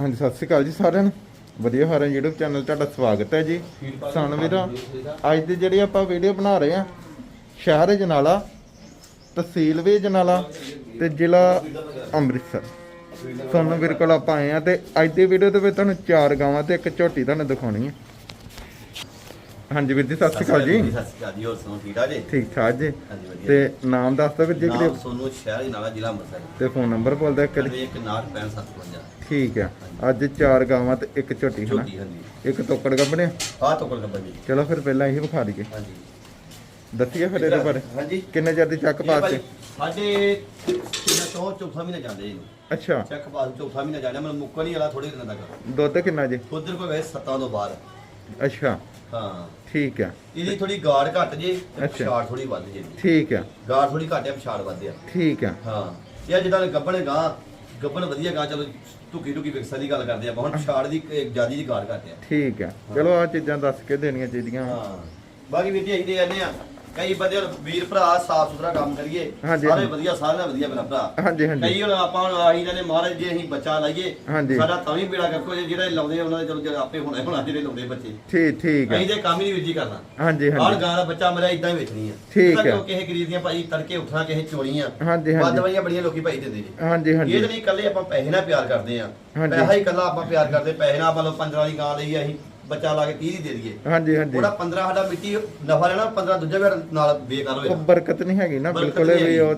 ਹਾਂਜੀ ਸਤਿ ਸ਼੍ਰੀ ਅਕਾਲ ਜੀ ਸਾਰਿਆਂ ਨੂੰ। ਵਧੀਆ ਫਾਰਮ YouTube ਚੈਨਲ ਤੁਹਾਡਾ ਸਵਾਗਤ ਹੈ ਜੀ। ਸਾਨੂੰ ਵੀਰੋ ਅੱਜ ਦੀ ਜਿਹੜੀ ਆਪਾਂ ਵੀਡੀਓ ਬਣਾ ਰਹੇ ਆ ਸ਼ਹਿਰ ਜਨਾਲਾ ਤਹਿਸੀਲ ਵੀ ਜਨਾਲਾ ਤੇ ਜ਼ਿਲ੍ਹਾ ਅੰਮ੍ਰਿਤਸਰ। ਸਾਨੂੰ ਵੀਰ ਕੋਲ ਆਪਾਂ ਆਏ ਆ ਤੇ ਅੱਜ ਦੀ ਵੀਡੀਓ ਦੇ ਵਿੱਚ ਤੁਹਾਨੂੰ ਚਾਰ ਗਾਵਾਂ ਤੇ ਇੱਕ ਝੋਟੀ ਤੁਹਾਨੂੰ ਦਿਖਾਉਣੀ ਹੈ। ਹਾਂਜੀ ਵੀਰ ਜੀ ਸਤਿ ਸ਼੍ਰੀ ਅਕਾਲ ਜੀ। ਸਤਿ ਸ਼੍ਰੀ ਅਕਾਲ ਜੀ ਹੋਰ ਸੁਣੋ ਠੀਕ ਠਾਕ ਜੀ? ਠੀਕ ਠਾਕ ਜੀ। ਤੇ ਨਾਮ ਦੱਸ ਦਿਓ ਵੀਰ ਜੀ ਨਾਮ ਸੋਨੂੰ ਸ਼ਹਿਰ ਨਾਲਾ ਜ਼ਿਲ੍ਹਾ ਅੰਮ੍ਰਿਤਸਰ। ਤੇ ਫੋਨ ਨੰਬਰ ਬੋਲ ਦਿਓ ਇੱਕ ਨਾਟ ਪੈਣ 755 ਠੀਕ ਆ। ਅੱਜ ਚਾਰ ਗਾਵਾਂ ਤੇ ਇੱਕ ਝੋਟੀ ਹੈ ਨਾ ਛੋਟੀ ਹਾਂਜੀ। ਇੱਕ ਤੋਕੜ ਗੱਬਣੇ ਆਹ ਤੋਂ ਕੋਲ ਜੀ। ਚਲੋ ਫਿਰ ਪਹਿਲਾਂ ਇਹ ਵਿਖਾ ਦਈਏ। ਹਾਂਜੀ। ਦੱਸੀਏ ਫਿਰ ਇਹਦੇ ਬਾਰੇ। ਹਾਂਜੀ। ਕਿੰਨੇ ਚਿਰ ਦੀ ਚੱਕ ਇਹ ਪਾਸ ਭਾਈ ਤੇ? ਸਾਡੇ ਕਿੰਨਾ ਚੌ ਚੌਥਾ ਮਹੀਨਾ ਜਾਂਦੇ ਜੀ। ਅੱਛਾ। ਚੱਕ ਪਾਸ ਚੌਥਾ ਮਹੀਨਾ ਜਾਂਦੇ ਮਤਲਬ ਮੁੱਕਣ ਹੀ ਵਾਲਾ ਥੋੜੇ ਦਿਨਾਂ ਤੱਕ। ਦੁੱਧ ਕਿੰਨਾ ਜੀ? ਉਧਰ ਕੋਈ ਵੈਸੇ ਸੱਤਾਂ ਤੋਂ ਬਾਹਰ। ਅੱਛਾ। ਹਾਂ। ਠੀਕ ਆ। ਇਹਦੀ ਥੋੜੀ ਗਾੜ ਘੱਟ ਜੇ ਤੇ ਅੱਛਾ। ਪਛਾੜ ਥੋੜੀ ਵੱਧ ਜੇ। ਠੀਕ ਆ। ਗਾੜ ਥੋੜੀ ਘੱਟ ਹੈ ਪਛਾੜ ਵੱਧ ਆ। ਠੀਕ ਆ। ਹਾਂ। ਇਹ ਜਿੱਦਾਂ ਗੱਬਣ ਗਾਂ। ਗੱਬਣ ਵਧੀਆ ਗਾਂ ਚਲੋ ਟੁਕੀ ਟੁਕੀ ਵਿਕਸਾ ਦੀ ਗੱਲ ਕਰਦੇ ਆਪਾਂ ਹੁਣ ਪਛਾੜ ਦੀ ਜਿਆਦੀ ਦੀ ਗਾੜ ਘੱਟ ਆ। ਠੀਕ ਆ ਚਲੋ ਆ ਚੀਜ਼ਾਂ ਦੱਸ ਕੇ ਦੇਣੀਆਂ ਚਾਹੀਦੀਆਂ। ਹਾਂ। ਬਾਕੀ ਵੀਰ ਜੀ ਅਸੀਂ ਤੇ ਕਹਿੰਦੇ ਆ ਕਈ ਬੰਦੇ ਵੀਰ ਭਰਾ ਸਾਫ਼ ਸੁਥਰਾ ਕੰਮ ਕਰੀਏ ਹਾਂਜੀ, ਸਾਰੇ ਹਾਂਜੀ। ਵਧੀਆ ਸਾਰਿਆਂ ਵਧੀਆ ਮੇਰਾ ਭਰਾ। ਹਾਂਜੀ ਹਾਂਜੀ। ਕਈ ਹੁਣ ਆਪਾਂ ਹੁਣ ਆਹੀ ਜਾਂਦੇ ਮਹਾਰਾਜ ਜੇ ਅਸੀਂ ਬੱਚਾ ਲਾਈਏ ਹਾਂਜੀ। ਸਾਡਾ ਤਾਂ ਵੀ ਬੇੜਾ ਕਰਕੋ ਜੇ ਜਿਹੜੇ ਲਾਉਂਦੇ ਆ ਉਹਨਾਂ ਦੇ ਚਲੋ ਜਿਹੜੇ ਆਪੇ ਹੋਣਾ ਹੋਣਾ ਜਿਹੜੇ ਲਾਉਂਦੇ ਬੱਚੇ। ਠੀਕ ਠੀਕ ਆ ਅਸੀਂ ਤੇ ਕੰਮ ਹੀ ਨਹੀਂ ਵੀਰ ਜੀ ਕਰਨਾ। ਹਾਂਜੀ ਹਰ ਹਾਂਜੀ ਗਾਂ ਦਾ ਬੱਚਾ ਮੇਰਾ ਇਦਾਂ ਹੀ ਵੇਚਣੀ ਆ। ਠੀਕ ਹੈ। ਕਿਉਂ ਕਿਸੇ ਗਰੀਬ ਦੀਆਂ ਭਾਈ ਤੜਕੇ ਉੱਠਣਾ ਕਿਸੇ ਚੋਰੀਆਂ ਹਾਂਜੀ ਹਾਂਜੀ। ਵਈਆਂ ਬੜੀਆਂ ਲੋਕੀ ਭਾਈ ਦਿੰਦੇ ਜੀ ਹਾਂਜੀ ਇਹ ਹਾਂਜੀ ਤਾਂ ਨਹੀਂ ਇਕੱਲੇ ਆਪਾਂ ਪੈਸੇ ਨਾਲ ਪਿਆਰ ਕਰਦੇ ਆ। ਹਾਂਜੀ। ਪੈਸਾ ਹੀ ਇਕੱਲਾ ਆਪਾਂ ਪਿਆਰ ਕਰਦੇ ਪੈਸੇ ਨਾਲ ਆਪਾਂ ਲੋ 15 ਵਾਲੀ ਗਾਂ ਲਈ ਅਸੀਂ। ਬੱਚਾ ਲਾ ਕੇ 30 ਦੀ ਦੇ ਦਈਏ। ਹਾਂਜੀ ਹਾਂਜੀ। ਉਹਦਾ 15 ਸਾਡਾ ਮਿੱਟੀ ਨਫਾ ਲੈਣਾ 15 ਦੂਜਾ ਵੀ ਨਾਲ ਬੇਕਾਰ ਉਹ ਹੋਇਆ ਬਰਕਤ ਨਹੀਂ ਹੈਗੀ ਨਾ ਬਿਲਕੁਲ ਵੀ ਉਹ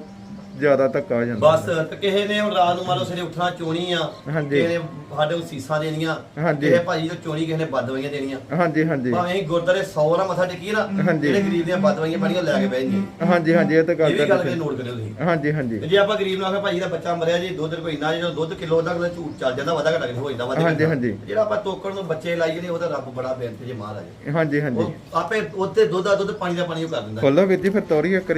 ਜ਼ਿਆਦਾ ਧੱਕਾ ਹੋ ਜਾਂਦਾ। ਬਸ ਤੇ ਕਿਸੇ ਨੇ ਹੁਣ ਰਾਤ ਨੂੰ ਮੰਨ ਲਓ ਸਵੇਰੇ ਉੱਠਣਾ ਚੋਣੀ ਆ ਹਾਂਜੀ। ਕਿਸੇ ਨੇ ਸਾਡੇ ਨੂੰ ਸੀਸਾਂ ਦੇਣੀਆਂ ਹਾਂਜੀ। ਕਿਸੇ ਭਾਜੀ ਤੋਂ ਚੋਣੀ ਕਿਸੇ ਨੇ ਬਦਵਾਈਆਂ ਦੇਣੀਆਂ। ਹਾਂਜੀ ਹਾਂਜੀ। ਭਾਵੇਂ ਅਸੀਂ ਗੁਰਦਾਰੇ 100 ਨਾਲ ਮੱਥਾ ਟੇਕੀਏ ਨਾ ਹਾਂਜੀ। ਜਿਹੜੇ ਗਰੀਬ ਦੀਆਂ ਬਦਵਾਈਆਂ ਬੜੀਆਂ ਲੈ ਕੇ ਬਹਿਣਗੇ ਹਾਂਜੀ ਹਾਂਜੀ ਇਹ ਤਾਂ ਇਹ ਗੱਲ ਵੀ ਗੱਲ ਤਾਂ ਨੋਟ ਕਰਿਓ ਤੁਸੀਂ। ਹਾਂਜੀ ਹਾਂਜੀ। ਤੇ ਜੇ ਆਪਾਂ ਗਰੀਬ ਨੂੰ ਆਖੇ ਭਾਜੀ ਦਾ ਬੱਚਾ ਮਰਿਆ ਜੀ ਦੁੱਧ ਕੋਈ ਨਾ ਜਦੋਂ ਦੁੱਧ ਕਿਲੋ ਦਾ ਅਗਲਾ ਝੂਠ ਚੱਲ ਜਾਂਦਾ ਵਾਧਾ ਘਟਾ ਕੇ ਹੋ ਜਾਂਦਾ ਵਾਧਾ ਹਾਂਜੀ, ਘਟਾ। ਹਾਂਜੀ। ਜਿਹੜਾ ਆਪਾਂ ਤੋਕੜ ਨੂੰ ਬੱਚੇ ਲਾਈਏ ਨੇ ਉਹਦਾ ਰੱਬ ਬੜਾ ਬੇਨਤੀ ਜੇ ਮਹਾਰਾਜ। ਹਾਂਜੀ ਹਾਂਜੀ। ਉਹ ਆਪੇ ਉੱਤੇ ਦੁੱਧ ਦਾ ਦੁੱਧ ਪਾਣੀ ਦਾ ਪਾਣੀ ਉਹ ਕਰ ਦਿੰਦਾ। ਖੋਲੋ ਵੀਰ ਜੀ ਫਿਰ ਤੋਰੀ ਇੱਕ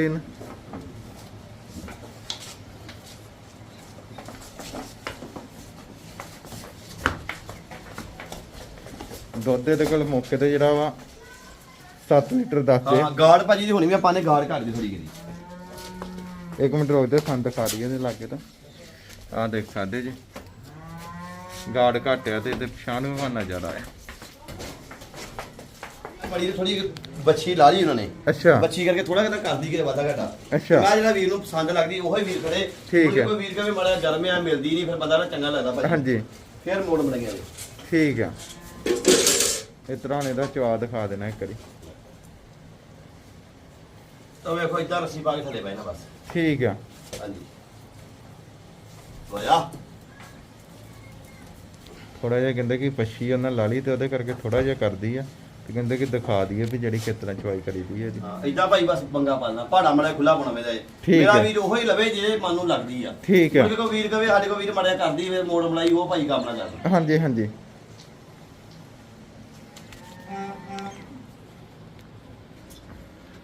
ਦੁੱਧ ਦੇ ਕੋਲ ਮੌਕੇ ਤੇ ਜਿਹੜਾ ਵਾ 7 ਲੀਟਰ ਦੱਸਦੇ ਹਾਂ ਗਾੜ ਭਾਜੀ ਦੀ ਹੋਣੀ ਵੀ ਆਪਾਂ ਨੇ ਗਾੜ ਘੱਟ ਦੀ ਥੋੜੀ ਕਰੀ ਇੱਕ ਮਿੰਟ ਰੁਕ ਜਾ ਸੰਦ ਦਿਖਾ ਦਈਏ ਇਹਦੇ ਲਾਗੇ ਤਾਂ। ਆਹ ਦੇਖ ਸਕਦੇ ਜੀ। ਗਾੜ ਘਟਿਆ ਤੇ ਇਹਦੇ ਪਛਾਣ ਵਿਵਾਨਾ ਜ਼ਿਆਦਾ ਹੈ ਬੜੀ ਥੋੜੀ ਬੱਚੀ ਲਾ ਲਈ ਉਹਨਾਂ ਨੇ। ਅੱਛਾ। ਬੱਚੀ ਕਰਕੇ ਥੋੜਾ ਜਿਹਾ ਕਰਦੀ ਕਿ ਵਾਧਾ ਘਟਾ। ਅੱਛਾ। ਮੈਂ ਜਿਹੜਾ ਵੀਰ ਨੂੰ ਪਸੰਦ ਲੱਗਦੀ ਉਹੀ ਵੀਰ ਖੜੇ। ਠੀਕ ਕੋਈ ਹੈ। ਕੋਈ ਵੀਰ ਕਹੇ ਮੜਾ ਗਰਮ ਆ ਮਿਲਦੀ ਨਹੀਂ ਫਿਰ ਬੰਦਾ ਨਾ ਚੰਗਾ ਲੱਗਦਾ ਭਾਜੀ। ਹਾਂਜੀ। ਫਿਰ ਮੋੜ ਬਣ ਗਿਆ ਠੀਕ ਆ। ਇਸ ਤਰ੍ਹਾਂ ਨੇ ਦਾ ਚਵਾ ਦਿਖਾ ਦੇਣਾ ਇੱਕ ਵਾਰੀ। ਤਾਂ ਵੇਖੋ ਇਦਾਂ ਰੱਸੀ ਪਾ ਕੇ ਥੱਲੇ ਬੈਣਾ ਬਸ। ਠੀਕ ਆ। ਹਾਂਜੀ। ਹੋਇਆ। ਥੋੜਾ ਜਿਹਾ ਕਹਿੰਦੇ ਕਿ ਪੱਛੀ ਉਹਨਾਂ ਲਾ ਲਈ ਤੇ ਉਹਦੇ ਕਰਕੇ ਥੋੜਾ ਜਿਹਾ ਕਰਦੀ ਆ ਤੇ ਕਹਿੰਦੇ ਕਿ ਦਿਖਾ ਦਈਏ ਵੀ ਜਿਹੜੀ ਤਰ੍ਹਾਂ ਚਵਾਈ ਕਰੀਦੀ ਹੈ ਜੀ। ਹਾਂ ਇਦਾਂ ਭਾਈ ਬਸ ਪੰਗਾ ਪਾਲਣਾ ਪਹਾੜਾ ਮੜਾ ਖੁੱਲਾ ਪਾਉਣਾ ਮੇਰਾ ਠੀਕ ਮੇਰਾ ਹੈ। ਵੀਰ ਉਹੀ ਲਵੇ ਜਿਹਦੇ ਮਨ ਨੂੰ ਲੱਗਦੀ ਆ। ਠੀਕ ਆ। ਉਹਦੇ ਕੋ ਵੀਰ ਕਵੇ ਸਾਡੇ ਕੋ ਵੀਰ ਮੜਿਆ ਕਰਦੀ ਫਿਰ ਮੋੜ ਮਲਾਈ ਉਹ ਭਾਈ ਕੰਮ ਨਾ ਕਰ। ਹਾਂਜੀ ਹਾਂਜੀ।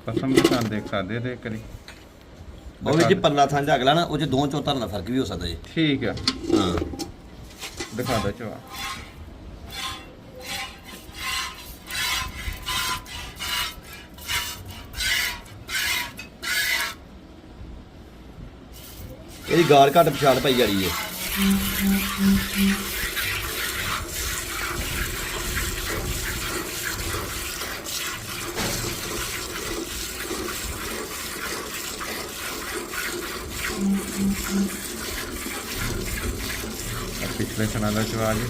ਪਸੰਦ ਪਸੰਦ ਦੇਖ ਸਕਦੇ ਤੇ ਇੱਕ ਵਾਰੀ। ਉਹ ਵੀ ਜੇ ਪਰਲਾ ਥਾਂ ਜਾ ਅਗਲਾ ਨਾ ਉਹ ਚ ਦੋ ਚੌਥਾ ਦਾ ਫ਼ਰਕ ਵੀ ਹੋ ਸਕਦਾ ਜੀ। ਠੀਕ ਆ। ਹਾਂ। ਦਿਖਾ ਦੋ ਚਵਾ ਇਹਦੀ ਗਾਲ ਘੱਟ ਪਛਾੜ ਪਾਈ ਜਾੜੀ ਹੈ ਦਾ ਚਵਾ ਜੀ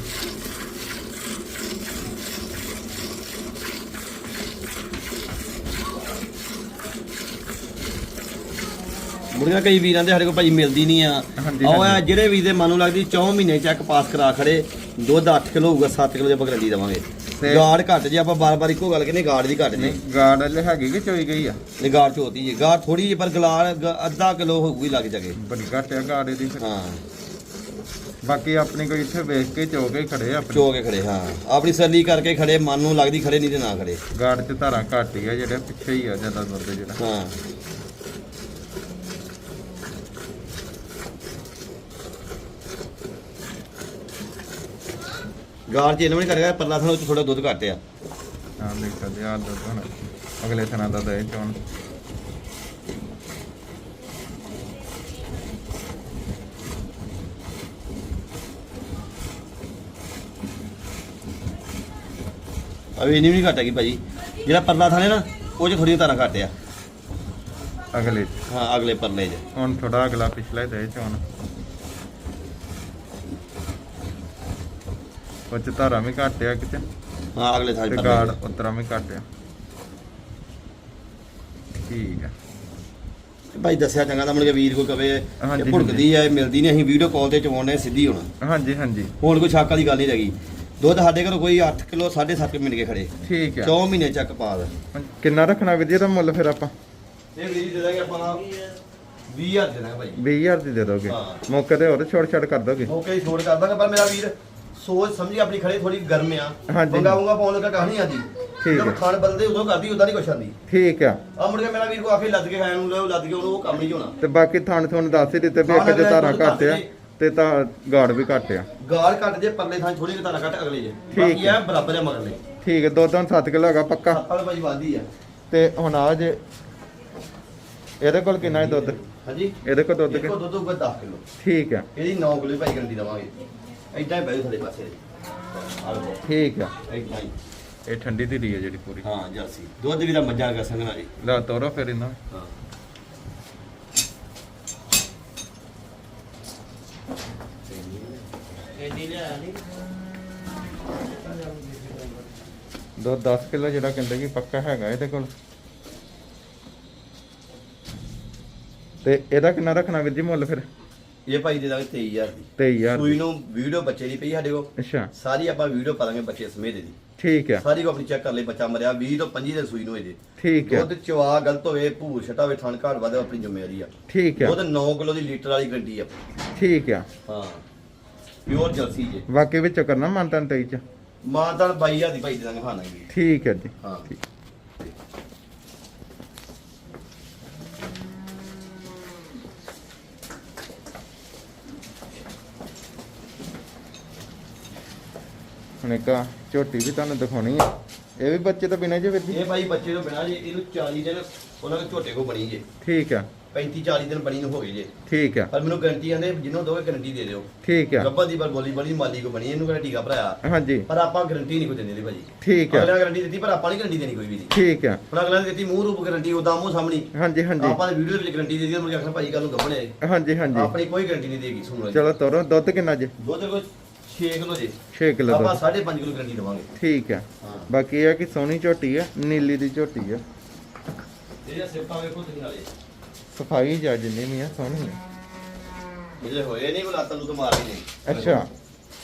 ਮੁਰਗਾ ਕਈ ਵੀਰਾਂ ਦੇ ਸਾਡੇ ਕੋਲ ਭਾਈ ਮਿਲਦੀ ਨਹੀਂ ਆ। ਹਾਂਜੀ, ਆਹ ਆ। ਜਿਹੜੇ ਵੀਰ ਦੇ ਮਨ ਨੂੰ ਲੱਗਦੀ 4 ਮਹੀਨੇ ਚੱਕ ਪਾਸ ਕਰਾ ਖੜੇ ਦੁੱਧ 8 ਕਿਲੋ ਹੋਊਗਾ 7 ਕਿਲੋ ਦੇ ਗਰੰਟੀ ਦੇਵਾਂਗੇ। ਤੇ- ਗਾੜ ਘੱਟ ਜੇ ਆਪਾਂ ਬਾਰ-ਬਾਰ ਇੱਕੋ ਗੱਲ ਕਹਿੰਦੇ ਗਾੜ ਦੀ ਘੱਟ ਨਹੀਂ ਨਹੀਂ ਗਾਰਡ ਵਾਲੇ ਹੈਗੀ ਕਿ ਚੋਈ ਗਈ ਆ? ਇਹ ਗਾੜ ਚੋਤੀ ਜੀ ਗਾੜ ਥੋੜੀ ਜਿਹੀ ਪਰ ਗਲਾੜ ਗ- ਅੱਧਾ ਕਿਲੋ ਹੋਊਗੀ ਲੱਗ ਜਾਗੇ। ਬੜੀ ਘੱਟ ਆ ਗਾਰਡ ਦੀ। ਹਾਂ। ਬਾਕੀ ਆਪਣੀ ਕੋਈ ਇੱਥੇ ਵੇਖ ਕੇ ਚੋ ਕੇ ਖੜੇ ਆ ਆਪਣੇ। ਚੋ ਕੇ ਖੜੇ ਹਾਂ। ਆਪਣੀ ਸੱਲੀ ਕਰਕੇ ਖੜੇ ਮਨ ਨੂੰ ਲੱਗਦੀ ਖੜੇ ਨਹੀਂ ਤੇ ਨਾ ਖੜੇ। ਗਾਰਡ ਚ ਧਾਰਾਂ ਘੱਟ ਹੀ ਆ ਜਿਹੜੇ ਪਿੱਛੇ ਹੀ ਆ ਜ਼ਿਆਦਾ ਦੁੱਧ ਜਿਹੜਾ। ਹਾਂ। ਗਾੜ ਚ ਇਹਨਾਂ ਨੇ ਕਰੇਗਾ ਪਰਲਾ ਥਾਂ ਵਿੱਚ ਥੋੜਾ ਦੁੱਧ ਘੱਟ ਆ। ਆ ਦੇਖ ਸਕਦੇ ਆ ਦੁੱਧ ਹੁਣ ਅਗਲੇ ਥਣਾ ਦਾ ਦੇ ਚੋਣ। ਅਵੇ ਇੰਨੀ ਵੀ ਨਹੀਂ ਘੱਟ ਹੈਗੀ ਭਾਜੀ? ਜਿਹੜਾ ਪਰਲਾ ਥਾਣੇ ਨਾ ਉਹ ਚ ਥੋੜੀ ਧਾਰਾਂ ਘੱਟ ਆ। ਅਗਲੇ 'ਚ। ਹਾਂ ਅਗਲੇ ਪਰਲੇ 'ਚ। ਹੁਣ ਥੋੜਾ ਅਗਲਾ ਪਿਛਲਾ ਦੇ ਚੋਣ ਉਹ ਚ ਧਾਰਾ ਵੀ ਘੱਟ ਆ ਕਿਤੇ। ਹਾਂ ਅਗਲੇ ਥਾਣੇ ਤੇ ਪਰਲੇ 'ਚ। ਉਤਰਾ ਵੀ ਘੱਟ ਆ। ਠੀਕ ਆ। ਭਾਈ ਦੱਸਿਆ ਚੰਗਾ ਤਾਂ ਮੁੜ ਕੇ ਵੀਰ ਕੋ ਕਵੇ ਹਾਂਜੀ, ਇਹ ਭੁੜਕਦੀ ਆ ਇਹ ਮਿਲਦੀ ਨਹੀਂ ਅਸੀਂ ਵੀਡੀਓ ਕਾਲ ਤੇ ਚਵਾਉਣੇ ਸਿੱਧੀ ਹੋਣਾ। ਹਾਂਜੀ ਹਾਂਜੀ। ਹੁਣ ਕੋਈ ਸ਼ੱਕ ਵਾਲੀ ਗੱਲ ਨਹੀਂ ਰਹੀ ਦੁੱਧ ਸਾਡੇ ਘਰੋਂ ਕੋਈ 8 ਕਿਲੋ 7.5 ਮਿਲ ਕੇ ਖੜੇ। ਠੀਕ ਆ। 4 ਮਹੀਨੇ ਚੱਕ ਪਾ ਦੇ। ਹੁਣ ਕਿੰਨਾ ਰੱਖਣਾ ਵਿਧੀ ਦਾ ਮੁੱਲ ਫਿਰ ਆਪਾਂ? ਇਹ ਵੀਰ ਦੇ ਦਾਂਗੇ ਆਪਾਂ 20000 ਦੇ ਦਾਂਗੇ ਭਾਈ। 20000 ਦੀ ਦੇ ਦੋਗੇ। ਹਾਂ। ਮੌਕੇ ਤੇ ਹੋਰ ਛੋੜ ਛੜ ਕਰ ਦੋਗੇ? ਓਕੇ ਜੀ ਛੋੜ ਕਰ ਦਾਂਗੇ ਪਰ ਮੇਰਾ ਵੀਰ ਸੋਚ ਸਮਝੀ ਆਪਣੀ ਖੜੇ ਥੋੜੀ ਗਰਮ ਆ। ਹਾਂਜੀ। ਬੰਗਾ ਪਾਉਣ ਲੱਗਾ ਕਹਾਣੀ ਆਦੀ ਠੀਕ ਹੈ। ਖਾਣ ਬਦਲਦੇ ਉਦੋਂ ਕਰਦੀ ਉਦਾਂ ਨਹੀਂ ਕੁਛ ਆਂਦੀ। ਠੀਕ ਆ। ਆ ਮੁੜ ਕੇ ਮੇਰਾ ਵੀਰ ਕੋ ਆਖੇ ਲੱਦ ਕੇ ਖਾਣ ਨੂੰ ਲਿਓ ਲੱਦ ਕੇ ਉਹਨੂੰ ਉਹ ਕੰਮ ਨਹੀਂ ਹੋਣਾ ਤੇ ਬਾਕੀ ਥਾਣ ਤੁਹਾਨੂੰ ਦੱਸ ਹੀ ਦਿੱਤੇ ਵੀ ਇੱਕ ਚ ਧਾਰਾ ਦੁੱਧ ਘੱਟ ਆ। ਘੱਟ ਤੇ ਤਾਂ ਗਾੜ ਵੀ ਘੱਟ ਆ। ਗਾਲ ਕੱਟ ਜੇ ਪਰਲੇ ਥਾਂ ਥੋੜੀ ਧਾਰਾ ਕੱਟ ਅਗਲੇ ਜੇ। ਠੀਕ ਬਾਕੀ ਆ ਬਰਾਬਰ ਆ ਮਗਰਲੇ। ਠੀਕ ਹੈ ਦੁੱਧ ਹੁਣ 7 ਕਿਲੋ ਹੈਗਾ ਪੱਕਾ। ਆਪਾਂ ਭਾਜੀ ਵਾਦੀ ਆ। ਤੇ ਹੁਣ ਆ ਜੇ ਇਹਦੇ ਕੋਲ ਕਿੰਨਾ ਹੈ ਦੁੱਧ? ਹਾਂਜੀ। ਇਹਦੇ ਕੋਲ ਦੁੱਧ ਦੇਖੋ ਕਿ- ਦੁੱਧ ਉੱਪਰ 10 ਕਿਲੋ। ਠੀਕ ਆ ਇਹਦੀ 9 ਕਿਲੋ ਭਾਈ ਗਰੰਟੀ ਦਵਾਂਗੇ। ਐਦਾਂ ਹੀ ਬੈਠੋ ਥੱਲੇ ਪਾਸੇ। ਆ ਲਓ। ਠੀਕ ਆ। ਐਦਾਂ ਹੀ। ਇਹ ਠੰਡੀ ਦੀ ਰਹੀ ਹੈ ਜਿਹੜੀ ਪੂਰੀ। ਹਾਂ ਜਰਸੀ। ਦੁੱਧ ਵੀ ਦਾ ਮੱਝਾਂ ਦਾ ਸੰਗਣਾ ਜੀ। ਲੈ ਤੋਰੋ ਫਿਰ ਇਹਨਾਂ ਹਾਂ। ਦੁੱਧ 10 ਕਿਲੋ ਜਿਹੜਾ ਕਹਿੰਦੇ ਕਿ ਪੱਕਾ ਹੈਗਾ ਇਹਦੇ ਕੋਲ। ਤੇ ਇਹਦਾ ਕਿੰਨਾ ਰੱਖਣਾ ਵੀਰ ਜੀ ਮੁੱਲ ਫਿਰ? ਇਹ ਭਾਈ ਦੇ ਦਾਂਗੇ 23000 ਦੀ। 23000 ਸੂਈ ਨੂੰ ਵੀਡੀਓ ਬੱਚੇ ਦੀ ਪਈ ਸਾਡੇ ਕੋਲ। ਅੱਛਾ। ਸਾਰੀ ਆਪਾਂ ਵੀਡੀਓ ਪਾ ਦਾਂਗੇ ਬੱਚੇ ਸਮੇਤ ਦੀ ਠੀਕ ਆ। ਸਾਰੀ ਕੋ ਆਪਣੀ ਚੈੱਕ ਕਰ ਲਈ ਬੱਚਾ ਮਰਿਆ 20 ਤੋਂ 25 ਦਿਨ ਸੂਈ ਨੂੰ ਇਹਦੇ। ਠੀਕ ਆ। ਦੁੱਧ ਚਵਾ ਗਲਤ ਹੋਵੇ ਭੂਰ ਛਟਾ ਹੋਵੇ ਥਣ ਘਾਟ ਵਾਦੇ ਆਪਣੀ ਜ਼ਿੰਮੇਵਾਰੀ ਆ। ਠੀਕ ਆ। ਦੁੱਧ 9 ਕਿਲੋ ਦੀ ਲੀਟਰ ਵਾਲੀ ਗੱਡੀ ਆ। ਠੀਕ ਆ। ਹਾਂ। ਪਿਓਰ ਜਰਸੀ ਜੇ। ਵਾਕਈ ਵਿੱਚੋਂ ਕਰਨਾ ਮੰਨਤਾਂ 23 ਚ। ਮਾਂ ਤਾਂ 22000 ਦੀ ਭਾਈ ਦੇ ਦਾਂਗੇ ਖਾਣਾ ਜੀ। ਠੀਕ ਹੈ ਜੀ। ਹਾਂ। ਠੀਕ। ਹੁਣ ਇੱਕ ਆਹ ਝੋਟੀ ਵੀ ਤੁਹਾਨੂੰ ਦਿਖਾਉਣੀ ਹੈ ਇਹ ਵੀ ਬੱਚੇ ਤੋਂ ਬਿਨਾਂ ਜੇ ਜੀ ਇਹ ਭਾਈ ਬੱਚੇ ਤੋਂ ਬਿਨਾ ਜੇ ਇਹਨੂੰ 40 ਦਿਨ ਉਹਨਾਂ ਦੇ ਝੋਟੇ ਕੋ ਬਣੀ ਜੇ। ਠੀਕ ਆ। 35 40 ਦਿਨ ਬਣੀ ਨੂੰ ਹੋ ਗਏ ਜੇ। ਠੀਕ ਆ। ਪਰ ਮੈਨੂੰ ਗਾਰੰਟੀ ਆਂਦੇ ਜਿਹਨੂੰ ਦੋਗੇ ਗਾਰੰਟੀ ਦੇ ਦਿਓ। ਠੀਕ ਆ। ਗੱਬਾਂ ਦੀ ਪਰ ਬੋਲੀ ਬੜੀ ਮਾਲੀ ਕੋ ਬਣੀ ਇਹਨੂੰ ਕਿਹੜਾ ਟੀਕਾ ਭਰਾਇਆ? ਹਾਂਜੀ। ਪਰ ਆਪਾਂ ਗਾਰੰਟੀ ਨਹੀਂ ਕੋਈ ਦਿੰਦੇ ਦੀ ਭਾਜੀ। ਠੀਕ ਆ। ਅਗਲਾ ਗਾਰੰਟੀ ਦਿੱਤੀ ਪਰ ਆਪਾਂ ਨਹੀਂ ਗਾਰੰਟੀ ਦੇਣੀ ਕੋਈ ਵੀ ਨਹੀਂ ਠੀਕ ਆ। ਹੁਣ ਅਗਲਾ ਨੇ ਦਿੱਤੀ ਮੂੰਹ ਰੂਪ ਗਾਰੰਟੀ ਉਦਾਂ ਮੂੰਹ ਸਾਹਮਣੀ। ਹਾਂਜੀ ਹਾਂਜੀ। ਆਪਾਂ ਨੇ ਵੀਡੀਓ ਦੇ ਵਿੱਚ ਗਾਰੰਟੀ ਦੇ ਦਿੱਤੀ ਮੁੜ ਕੇ ਆਖਣਾ ਭਾਈ ਕੱਲ ਨੂੰ ਗੱਬਣੇ ਹਾਂਜੀ ਹਾਂਜੀ। ਆਪਣੀ ਕੋਈ ਗਾਰੰਟੀ ਨਹੀਂ ਦੇਗੀ ਸੁਣੋ ਚਲੋ ਤੋਰੋ ਦੁੱਧ ਕਿੰਨਾ ਜੇ? ਦੁੱਧ ਕੋਈ 6 ਕਿਲੋ ਜੇ। 6 ਕਿਲੋ ਆਪਾਂ ਦੁੱਧ। 5.5 ਕਿਲੋ ਗਾਰੰਟੀ ਦਵਾਂਗੇ। ਠੀਕ ਆ। ਬਾਕੀ ਇਹ ਆ ਕਿ ਸੋਹਣੀ ਝੋਟੀ ਆ ਨੀਲੀ ਦੀ ਝੋਟੀ ਆ। ਇਹਦੇ ਸਿਫਤਾਂ ਵੇਖੋ ਤੁਸੀਂ ਨਾਲੇ। ਸਫ਼ਾਈ ਜਾ ਜਿੰਨੀ ਵੀ ਆ ਸੋਹਣੀ ਇਹਦੇ ਹੋਏ ਨਹੀਂ ਬੁਲਾਤਾ ਨੂੰ ਤਾਂ ਮਾਰ ਹੀ ਨਹੀਂ। ਅੱਛਾ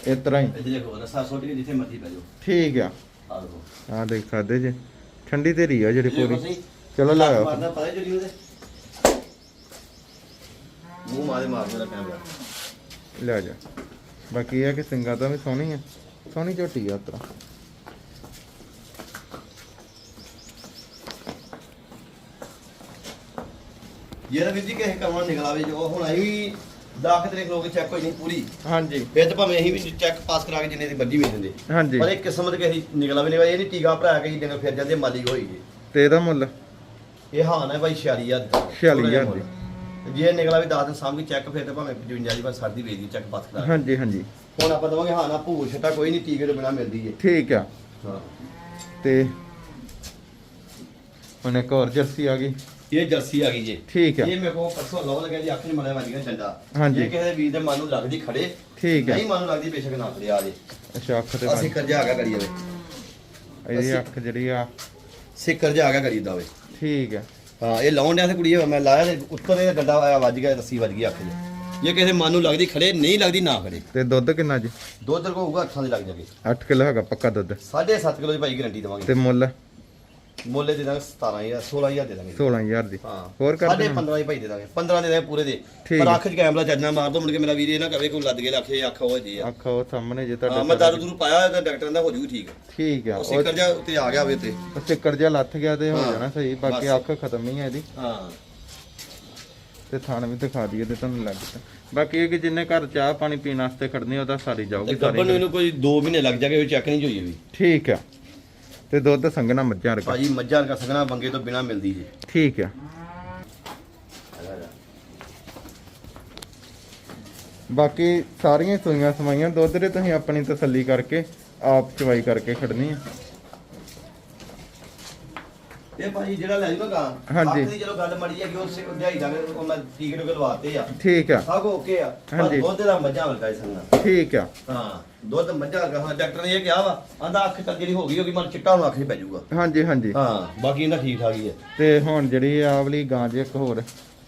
ਇਸ ਤਰ੍ਹਾਂ ਹੀ। ਇਹਦੇ ਦੇਖੋ ਰਸਾ ਸੁੱਟ ਕੇ ਜਿੱਥੇ ਮਰਜ਼ੀ ਪੈ ਜਾਓ। ਠੀਕ ਆ। ਆ ਦੇਖੋ। ਆ ਦੇਖ ਸਕਦੇ ਜੇ। ਠੰਡੀ ਤੇ ਰਹੀ ਆ ਜਿਹੜੀ ਦੇਖੋ ਪੂਰੀ। ਸਹੀ। ਚਲੋ ਲਾਓ ਮਾਰਨਾ ਪਤਾ ਜਿਹੜੀ ਉਹਦੇ। ਮੂੰਹ ਮਾਰੇ ਮਾਰ ਮੇਰਾ ਕੈਮਰਾ ਲੈ ਜਾ। ਬਾਕੀ ਇਹ ਆ ਕਿ ਸਿੰਗਾਂ ਤਾਂ ਵੀ ਸੋਹਣੀ ਆ। ਸੋਹਣੀ ਝੋਟੀ ਆ ਉਤਰਾ ਜਿਹੜਾ ਵੀਰ ਜੀ ਕਿਸੇ ਕੰਮਾਂ ਨਿਕਲਾਵੇ ਜੋ ਹੁਣ ਆਈ ਵੀ ਦਾਖ ਲੋਕ ਚੈੱਕ ਹੋਈ ਨਹੀਂ ਪੂਰੀ। ਹਾਂਜੀ। ਫਿਰ ਤਾਂ ਭਾਵੇਂ ਅਸੀਂ ਵੀ ਚੈੱਕ ਪਾਸ ਕਰਾ ਕੇ ਜਿੰਨੇ ਦੀ ਮਰਜ਼ੀ ਵੇਚ ਦਿੰਦੇ। ਹਾਂਜੀ। ਪਰ ਇੱਕ ਕਿਸਮਤ ਕਿਸੇ ਨਿਕਲਾਵੇ ਨਹੀਂ ਇਹ ਨਹੀਂ ਟੀਕਾ ਭਰਾ ਕੇ ਜਿੰਨੇ ਫਿਰ ਜਾਂਦੇ ਮਾਲਿਕ ਹੋਈ ਜੀ ਤੇ ਇਹਦਾ ਮੁੱਲ? ਇਹ ਹਾਨ ਹੈ ਭਾਈ 46000 ਦਾ। 46000 ਦੀ। ਜੇ ਨਿਕਲਾ ਵੀ 10 ਦਿਨ ਸਾਹਮਣੇ ਚੈੱਕ ਫਿਰ ਤਾਂ ਭਾਵੇਂ 55 ਦੀ ਪਰ ਸਰਦੀ ਵੇਚਦੀ ਚੈੱਕ ਪਾਸ ਕਰਾ। ਹਾਂਜੀ ਹਾਂਜੀ। ਹੁਣ ਆਪਾਂ ਦਵਾਂਗੇ ਹਾਂ ਨਾ ਭੂਰ ਛਟਾ ਕੋਈ ਨਹੀਂ ਟੀਕੇ ਤੋਂ ਬਿਨਾ ਮਿਲਦੀ ਏ। ਠੀਕ ਆ। ਹਾਂ। ਤੇ ਹੁਣ ਇੱਕ ਹੋਰ ਜਰਸੀ ਆ ਗਈ। ਇਹ ਜਰਸੀ ਆ ਗਈ ਜੇ। ਠੀਕ ਆ। ਇਹ ਮੇਰੇ ਕੋਲ ਪਰਸੋਂ ਲਾਉ ਲੱਗਿਆ ਜੀ ਅੱਖ ਨਹੀਂ ਮੜਿਆ ਵੱਜ ਗਿਆ ਡੰਡਾ। ਹਾਂਜੀ। ਜੇ ਕਿਸੇ ਦੇ ਵੀਰ ਦੇ ਮਨ ਨੂੰ ਲੱਗਦੀ ਖੜੇ ਠੀਕ ਆ। ਨਹੀਂ ਮਨ ਨੂੰ ਲੱਗਦੀ ਬੇਸ਼ੱਕ ਨਾ ਖੜੇ ਆ ਜੇ। ਅੱਛਾ ਅੱਖ ਤੇ ਅਸੀਂ ਕਰਜਾ ਆ ਗਿਆ ਕਰੀ ਜਾਵੇ ਇਹਦੀ ਅੱਖ ਜਿਹੜੀ ਆ। ਸਿੱਕਰ ਜਾ ਆ ਗਿਆ ਕਰੀ ਦਾਵੇ ਠੀਕ ਆ। ਹਾਂ ਇਹ ਲਾਉਣ ਡਿਆ ਤੇ ਕੁੜੀ ਮੈਂ ਲਾਇਆ ਤੇ ਉੱਤਰ ਇਹ ਡੰਡਾ ਆਇਆ ਵੱਜ ਗਿਆ ਰੱਸੀ ਵੱਜ ਗਈ ਅੱਖ 'ਚ ਜੇ ਕਿਸੇ ਮਨ ਨੂੰ ਲੱਗਦੀ ਖੜੇ ਨਹੀਂ ਲੱਗਦੀ ਨਾ ਖੜੇ। ਤੇ ਦੁੱਧ ਕਿੰਨਾ ਜੀ? ਦੁੱਧ ਕੋ ਹੋਊਗਾ ਅੱਖਾਂ ਦੇ ਲੱਗ ਜਾਗੇ। 8 ਕਿਲੋ ਹੈਗਾ ਪੱਕਾ ਦੁੱਧ। 7.5 ਕਿਲੋ ਦੀ ਭਾਈ ਗਾਰੰਟੀ ਦਵਾਂਗੇ। ਤੇ ਮੁੱਲ? ਮੁੱਲੇ ਦੇ ਦਾਂਗੇ 17000 16000 ਦੇ ਦਾਂਗੇ 16000 ਦੀ। ਹਾਂ। ਹੋਰ ਕਰ ਦੇਣਾ? 15 ਦੀ ਭਾਈ ਦੇ ਦਾਂਗੇ। 15 ਦੇ ਦਾਂਗੇ ਪੂਰੇ ਦੇ। ਪਰ। ਅੱਖ 'ਚ ਕੈਮਰਾ ਚੱਜਣਾ ਮਾਰ ਦੋ ਮੁੜ ਕੇ ਮੇਰਾ ਵੀਰ ਇਹ ਨਾ ਕਵੇ ਕੋਈ ਲੱਦ ਕੇ ਲੱਖੇ ਅੱਖ ਹੋ ਜੀ ਆ। ਅੱਖ ਉਹ ਸਾਹਮਣੇ ਜੇ ਤੁਹਾਡੇ ਮੈਂ ਦਾਰੂ ਦੂਰੂ ਪਾਇਆ ਹੋਇਆ ਤਾਂ ਡਾਕਟਰ ਦਾ ਹੋ ਜੂ ਠੀਕ। ਠੀਕ ਆ। ਉਹ ਸਿੱਕਰ ਜਾ ਉੱਤੇ ਆ ਗਿਆ ਹੋਵੇ ਤੇ ਉਹ ਜਿਹਾ ਲੱਥ ਗਿਆ ਤੇ ਹੋ ਜਾਣਾ ਸਹੀ ਬਾਕੀ। ਅੱਖ ਖਤਮ ਨਹੀਂ ਹੈ ਇਹਦੀ। ਹਾਂ। ਤੇ ਥਾਣ ਵੀ ਦਿਖਾ ਦਈਏ ਤੇ ਤੁਹਾਨੂੰ ਲੱਗ ਤਾ ਬਾਕੀ ਇਹ ਕਿ ਜਿੰਨੇ ਘਰ ਚਾਹ ਪਾਣੀ ਪੀਣ ਵਾਸਤੇ ਖੜਨੀ ਉਹਦਾ ਸਾਰੀ ਜਾਊਗੀ ਗੱਬਨ ਨੂੰ ਸਾਰੀ ਕੋਈ 2 ਮਹੀਨੇ ਲੱਗ ਜਾਗੇ ਉਹ ਚੈੱਕ ਨਹੀਂ ਹੋਈ ਵੀ। ਠੀਕ ਆ। ਤੇ ਦੁੱਧ ਸੰਗਣਾ ਮੱਝਾਂ ਰਕਾ ਭਾਜੀ ਮੱਝਾਂ ਦਾ ਸੰਗਣਾ ਬੰਗੇ ਤੋਂ ਬਿਨਾ ਮਿਲਦੀ ਜੀ ਠੀਕ ਆ। ਬਾਕੀ ਸਾਰੀਆਂ ਸੂਈਆਂ ਸਮਾਈਆਂ ਦੁੱਧ ਦੇ ਤੁਸੀਂ ਆਪਣੀ ਤਸੱਲੀ ਕਰਕੇ ਆਪ ਚਵਾਈ ਕਰਕੇ ਖੜਨੀ ਆ। ਇਹ ਭਾਈ ਜਿਹੜਾ ਲੈ ਜੂਗਾ ਹਾਂਜੀ। ਅੱਖ ਦੀ ਚਲੋ ਗੱਲ ਮੜੀ ਹੈ ਕਿ ਉਹ ਸੇ- ਦਿਹਾੜੀ ਦਾ ਉਹ ਮੈਂ ਟੀਕੇ ਟੁਕੇ ਲਵਾਤੇ ਆ। ਠੀਕ ਆ। ਸਭ ਓਕੇ ਆ ਪਰ ਹਾਂਜੀ। ਦੁੱਧ ਦਾ ਮੱਝਾਂ ਵਰਗਾ ਹੀ ਸੰਗਾ। ਠੀਕ ਆ। ਹਾਂ ਦੁੱਧ ਮੱਝਾਂ ਵਰਗਾ ਹਾਂ ਡਾਕਟਰ ਨੇ ਇਹ ਕਿਹਾ ਵਾ ਆਂਦਾ ਅੱਖ ਤਾਂ ਜਿਹੜੀ ਹੋ ਗਈ ਹੋਗੀ ਮਨ ਚਿੱਟਾ ਹੁਣ ਅੱਖ 'ਚ ਪੈ ਜਾਊਗਾ ਹਾਂਜੀ ਹਾਂਜੀ। ਹਾਂ ਬਾਕੀ ਇਹਦਾ ਠੀਕ ਠਾਕ ਹੀ ਹੈ ਤੇ ਹੁਣ ਜਿਹੜੀ ਆ ਵਾਲੀ ਗਾਂ ਜੇ ਇੱਕ ਹੋਰ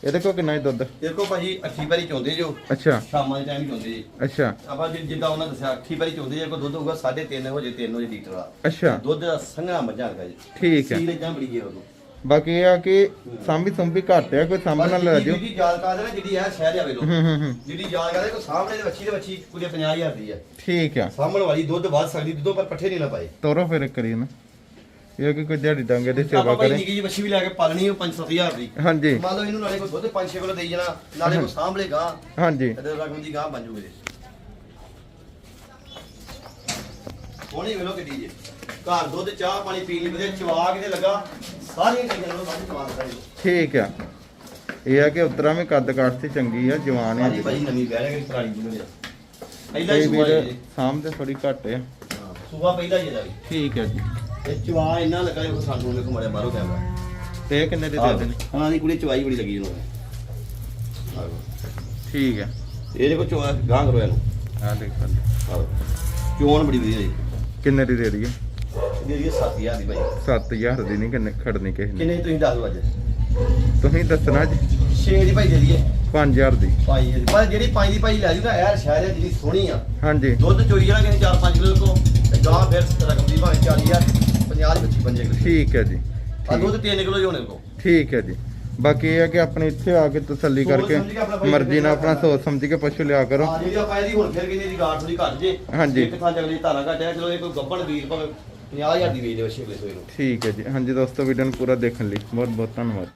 ਇਹਦੇ ਕੋਲ ਕਿੰਨਾ ਹੀ ਦੁੱਧ। ਦੇਖੋ ਭਾਜੀ ਅੱਠੀ ਵਾਰੀ ਚੋਂਦੇ ਜੋ ਅੱਛਾ। ਸ਼ਾਮਾਂ ਦੇ ਟਾਈਮ ਹੀ ਚੋਂਦੇ ਜੀ। ਅੱਛਾ। ਆਪਾਂ ਜਿ- ਜਿੱਦਾਂ ਉਹਨਾਂ ਦੱਸਿਆ ਅੱਠੀ ਵਾਰੀ ਚੋਂਦੇ ਜੇ ਕੋ ਦੁੱਧ ਹੋਊਗਾ 3.5 ਹੋ ਜੇ 3 ਹੋ ਜੇ ਲੀਟਰ ਵਾਲਾ ਅੱਛਾ। ਦੁੱਧ ਦਾ ਸੰਘਣਾ ਮੱਝਾਂ ਵਰਗਾ ਜੀ। ਠੀਕ ਆ ਸੀਲ ਇਦਾਂ ਬੜੀ ਜੇ ਉਦੋਂ ਬਾਕੀ ਇਹ ਆ ਕਿ ਸਾਂਭੀ ਸੁੰਭੀ ਘੱਟ ਆ ਕੋਈ ਸਾਂਭਣ ਨਾਲ ਲੈ ਜਾਓ। ਜਿਹੜੀ ਯਾਦ ਕਰਦੇ ਨਾ ਜਿਹੜੀ ਹੈ ਸ਼ਹਿਰ ਜਾਵੇ ਲੋ ਹੂੰ ਹੂੰ ਹੂੰ। ਜਿਹੜੀ ਯਾਦ ਕਰਦੇ ਕੋ ਸਾਹਮਣੇ ਦੇ ਬੱਚੀ ਦੇ ਬੱਚੀ ਕੁੜੀ 50000 ਦੀ ਹੈ। ਠੀਕ ਆ ਸਾਹਮਣ ਵਾਲੀ ਦੁੱਧ ਵੱਧ ਸਕਦੀ ਦੁੱਧੋਂ ਪਰ ਪੱਠੇ ਨਹੀਂ ਨਾ ਪਾਏ। ਤੋਰੋ ਫਿਰ ਕਰੀ ਨਾ ਇਹ ਕਿ ਕੋਈ ਦਿਹਾੜੀ ਡਾਂਗੇ ਦੀ ਸੇਵਾ ਆਪਾਂ ਕਰੇ। ਨਿੱਕੀ ਜੀ ਬੱਚੀ ਵੀ ਲੈ ਕੇ ਪਾਲਣੀ ਉਹ 5-7000 ਦੀ। ਹਾਂਜੀ। ਮੰਨ ਲਓ ਇਹਨੂੰ ਨਾਲੇ ਕੋ ਦੁੱਧ 5-6 ਕਿਲੋ ਦੇਈ ਜਾਣਾ ਨਾਲੇ ਕੋ ਸਾਂਭਲੇ ਗਾਂ ਹਾਂਜੀ। ਇਹਦੇ ਰਕਮ ਦੀ ਗਾਂ ਬਣ ਜੂਗੇ ਜੀ ਹੋਣੀ ਵੇਲੋ ਕਿੱਡੀ ਜੇ। ਘਰ ਦੁੱਧ ਚਾਹ ਪਾਣੀ ਪੀਣ ਲਈ ਵਧੀਆ ਚਵਾ ਕੇ ਤੇ ਲੱਗਾ ਸਾਰੀਆਂ ਚੀਜ਼ਾਂ ਨੂੰ ਵੱਧ ਚਵਾ ਸਕਦਾ ਠੀਕ ਆ। ਇਹ ਆ ਕਿ ਉਤਰਾ ਵੀ ਕੱਦ ਕਾਠ ਤੇ ਚੰਗੀ ਆ ਜਵਾਨ ਆ ਹਾਂਜੀ ਭਾਈ ਨਵੀਂ ਬਹਿ ਕਿ ਪੁਰਾਣੀ ਜਿਹਨੂੰ ਪਹਿਲਾਂ ਹੀ ਸੂਆ ਜੀ। ਸਾਂਭਦੇ ਥੋੜੀ ਘੱਟ ਆ। ਸੂਆ ਪਹਿਲਾਂ ਇਹਦਾ ਵੀ। ਠੀਕ ਆ ਜੀ। ਤੇ ਚਵਾ ਇੰਨਾ ਲੱਗਾ ਜੋ ਸਾਨੂੰ ਵੇਖੋ ਮੜਿਆ ਬਾਹਰੋਂ ਕੈਮਰਾ ਤੇ ਇਹ ਕਿੰਨੇ ਦੇ ਦੇ ਦੇਣੇ ਹਾਂ ਦੀ ਕੁੜੀ ਚਵਾਈ ਬੜੀ ਲੱਗੀ ਇਹਨੂੰ ਠੀਕ ਆ ਇਹਦੇ ਕੋ ਚਵਾ ਗਾਂ ਕਰੋ ਇਹਨੂੰ। ਆ ਦੇਖ ਸਕਦੇ ਆਹੋ। ਚੋਣ ਬੜੀ ਵਧੀਆ ਜੀ। ਕਿੰਨੇ ਦੀ ਦੇ ਦਈਏ? ਇਹ 7000 ਦੀ ਭਾਈ। 7000 ਦੀ ਨਹੀਂ ਕਿੰਨੇ ਖੜਨੀ ਕਿਸੇ ਨੇ? ਕਿੰਨੇ ਤੁਸੀਂ ਦੱਸ ਦਿਓ ਅੱਜ? ਤੁਸੀਂ ਦੱਸਣਾ ਜੀ 6 ਦੀ ਭਾਈ ਦੇ ਦਈਏ। 5000 ਦੀ। ਪਾਈ ਹੈ ਪਰ ਜਿਹੜੀ ਪਾਈ ਦੀ ਭਾਈ ਲੈ ਜੂਗਾ ਯਾਰ ਸ਼ਹਿਰ ਹੈ ਜਿਹੜੀ ਸੋਹਣੀ ਆ। ਹਾਂਜੀ। ਦੁੱਧ ਚੋਈ ਜਾਣਾ ਕਿਸੇ 4-5 ਕਿਲੋ ਕੋ ਤੇ ਗਾਂ ਫਿਰ ਰਕਮ ਦੀ ਭਾਵੇਂ 40000 50 25 ਪੰਜੇ ਕਿਲੋ। ਠੀਕ ਹੈ ਜੀ ਆ ਠੀਕ- ਦੁੱਧ 3 ਕਿਲੋ ਹੀ ਹੋਣੇ ਕੋ ਠੀਕ ਹੈ ਜੀ। ਬਾਕੀ ਇਹ ਹੈ ਕਿ ਆਪਣੇ ਇੱਥੇ ਆ ਕੇ ਤਸੱਲੀ ਸੋਚ ਕਰਕੇ ਸਮਝ ਕੇ ਆਪਣਾ ਭਾਈ ਮਰਜ਼ੀ ਨਾਲ ਆਪਣਾ ਸੋਚ ਸਮਝ ਕੇ ਪਸ਼ੂ ਲਿਆ ਕਰੋ। ਹਾਂ ਜਿਹੜੀ ਆਪਾਂ ਇਹਦੀ ਹੁਣ ਫਿਰ ਕਿੰਨੀ ਦੀ ਗਾਂ ਥੋੜੀ ਘੱਟ ਜੇ। ਹਾਂਜੀ। ਇੱਕ ਥਾਂ ਜਗਲੀ ਧਾਰਾ ਘਟਿਆ ਚਲੋ ਇਹ ਕੋਈ ਗੱਬਣ ਵੀਰ ਭਾਵੇਂ 50000 ਦੀ ਵੇਚ ਦੇ ਵਛੇ ਵੇਚ ਨੂੰ। ਠੀਕ ਹੈ ਜੀ। ਹਾਂਜੀ ਦੋਸਤੋ ਵੀਡੀਓ ਨੂੰ ਪੂਰਾ ਦੇਖਣ ਲਈ ਬਹੁਤ ਬਹੁਤ ਧੰਨਵਾਦ।